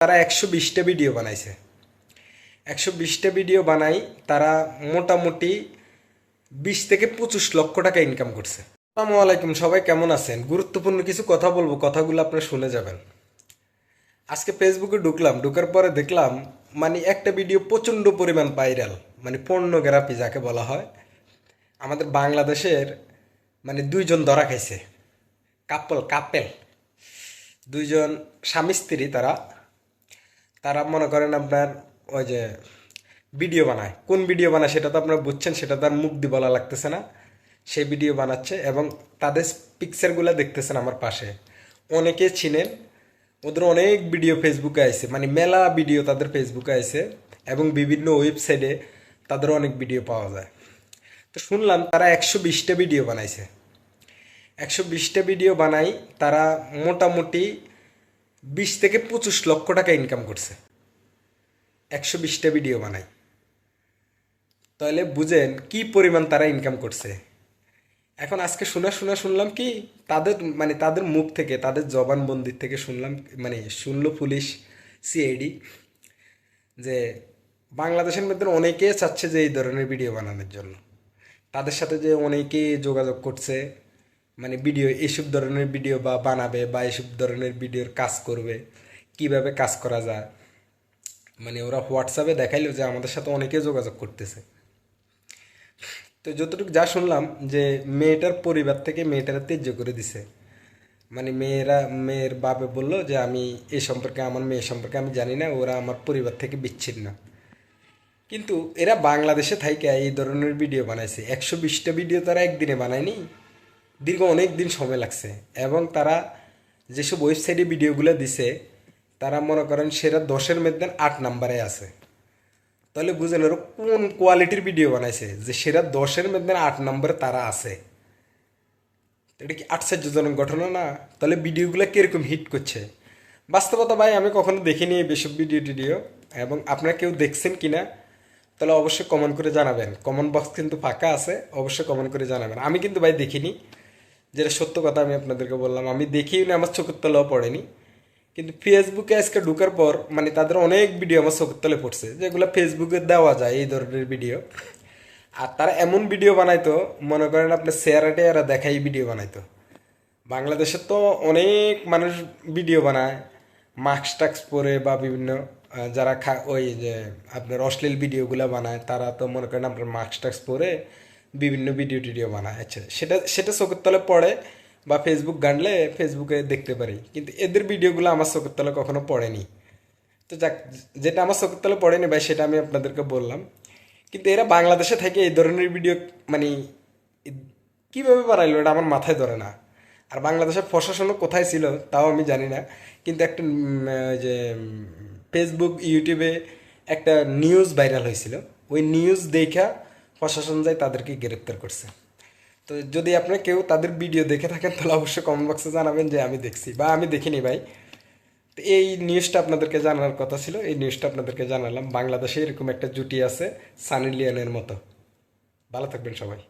তারা একশো বিশটা ভিডিও বানাইছে। একশো বিশটা ভিডিও বানাই তারা মোটামুটি বিশ থেকে পঁচিশ লক্ষ টাকা ইনকাম করছে। আসসালামু আলাইকুম, সবাই কেমন আছেন? গুরুত্বপূর্ণ কিছু কথা বলব, কথাগুলো আপনারা শুনে যাবেন। আজকে ফেসবুকে ঢুকলাম, ঢুকার পরে দেখলাম মানে একটা ভিডিও প্রচণ্ড পরিমাণ ভাইরাল মানে পর্নোগ্রাফি যাকে বলা হয়। আমাদের বাংলাদেশের মানে দুইজন ধরা খাইছে। কাপল কাপেল দুইজন স্বামী স্ত্রী তারা তারা মনে করেন আপনার ওই যে ভিডিও বানায়। কোন ভিডিও বানায় সেটা তো আপনারা বুঝছেন, সেটা তো আর মুখ দিয়ে বলা লাগতেছে না। সেই ভিডিও বানাচ্ছে এবং তাদের পিকচারগুলো দেখতেছেন আমার পাশে। অনেকে চিনেন ওদের অনেক ভিডিও ফেসবুকে আছে মানে মেলা ভিডিও তাদের ফেসবুকে আছে এবং বিভিন্ন ওয়েবসাইটে তাদের অনেক ভিডিও পাওয়া যায়। তো শুনলাম তারা একশো বিশটা ভিডিও বানাইছে। একশো বিশটা ভিডিও বানাই তারা মোটামুটি বিশ থেকে পঁচিশ লক্ষ টাকা ইনকাম করছে। একশো বিশটা ভিডিও বানাই তাহলে বুঝেন কি পরিমাণ তারা ইনকাম করছে। এখন আজকে শোনা শোনা শুনলাম কি তাদের মানে তাদের মুখ থেকে, তাদের জবানবন্দির থেকে শুনলাম মানে শুনলো পুলিশ সিআইডি যে বাংলাদেশের মধ্যে অনেকে চাচ্ছে যে এই ধরনের ভিডিও বানানোর জন্য। তাদের সাথে যে অনেকে যোগাযোগ করছে মানে ভিডিও এইসব ধরনের ভিডিও বা বানাবে বা এইসব ধরনের ভিডিওর কাজ করবে, কীভাবে কাজ করা যায়? মানে ওরা হোয়াটসঅ্যাপে দেখাইলো যে আমাদের সাথে অনেকে যোগাযোগ করতেছে। তো যতটুকু যা শুনলাম যে মেয়েটার পরিবার থেকে মেয়েটারা ত্যায্য করে দিছে। মানে মেয়েরা, মেয়ের বাবা বলল যে আমি এ সম্পর্কে, আমার মেয়ে সম্পর্কে আমি জানি না, ওরা আমার পরিবার থেকে বিচ্ছিন্ন। কিন্তু এরা বাংলাদেশে থাইকে এই ধরনের ভিডিও বানাইছে। একশো বিশটা ভিডিও তারা একদিনে বানায়নি। দীর্ঘ অনেক দিন সময় লাগছে। এবং তারা যেসব ওয়েবসাইটে ভিডিওগুলো দিছে, তারা মনে করেন সেরা দশের মধ্যে আট নাম্বারে আছে। তাহলে বুঝেন ওরা কোন কোয়ালিটির ভিডিও বানাইছে, যে সেরা দশের মধ্যে আট নম্বরে তারা আছে। এটা কি আশ্চর্যজনক ঘটনা না? তাহলে ভিডিওগুলো কীরকম হিট করছে? বাস্তবতা ভাই, আমি কখনো দেখিনি এই বেসব ভিডিও টিডিও, এবং আপনারা কেউ দেখছেন কিনা, তাহলে অবশ্যই কমেন্ট করে জানাবেন। কমেন্ট বক্স কিন্তু ফাঁকা আছে, অবশ্যই কমেন্ট করে জানাবেন। আমি কিন্তু ভাই দেখিনি। যেটা সত্য কথা আমি আপনাদেরকে বললাম, আমি দেখিও না, আমার চোখের তলাও পড়েনি। কিন্তু ফেসবুকে আজকে ঢুকার পর মানে তাদের অনেক ভিডিও আমার চোখের তলে পড়ছে, যেগুলো ফেসবুকে দেওয়া যায় এই ধরনের ভিডিও আর তারা এমন ভিডিও বানাইতো, মনে করেন আপনি শেয়ারাটে এরা দেখাই ভিডিও বানাইতো। বাংলাদেশে তো অনেক মানুষ ভিডিও বানায় মাস্ক টাক্স পরে বা বিভিন্ন যারা খা ওই যে আপনার অশ্লীল ভিডিওগুলো বানায়, তারা তো মনে করেন আপনার মাস্ক টাক্স পরে বিভিন্ন ভিডিও টিডিও বানায় আচ্ছা। সেটা সেটা চোখের তলে পড়ে বা ফেসবুক গানলে ফেসবুকে দেখতে পারি। কিন্তু এদের ভিডিওগুলো আমার চোখের তলে কখনো পড়েনি। তো যাক, যেটা আমার চোখের তলে পড়েনি ভাই, সেটা আমি আপনাদেরকে বললাম। কিন্তু এরা বাংলাদেশে থেকে এই ধরনের ভিডিও মানে কীভাবে বানাইলো এটা আমার মাথায় ধরে না। আর বাংলাদেশের প্রশাসনও কোথায় ছিল তাও আমি জানি না। কিন্তু একটা যে ফেসবুক ইউটিউবে একটা নিউজ ভাইরাল হয়েছিল। ওই নিউজ দেখা প্রশাসন যায় তাদেরকে গ্রেপ্তার করছে। তো যদি আপনারা কেউ তাদের ভিডিও দেখে থাকেন, তাহলে অবশ্যই কমেন্ট বক্সে জানাবেন যে আমি দেখছি বা আমি দেখিনি ভাই। তো এই নিউজটা আপনাদেরকে জানার কথা ছিল। এই নিউজটা আপনাদেরকে জানালাম। বাংলাদেশে এরকম একটা জুটি আছে সানি লিয়নের মতো। ভালো থাকবেন সবাই।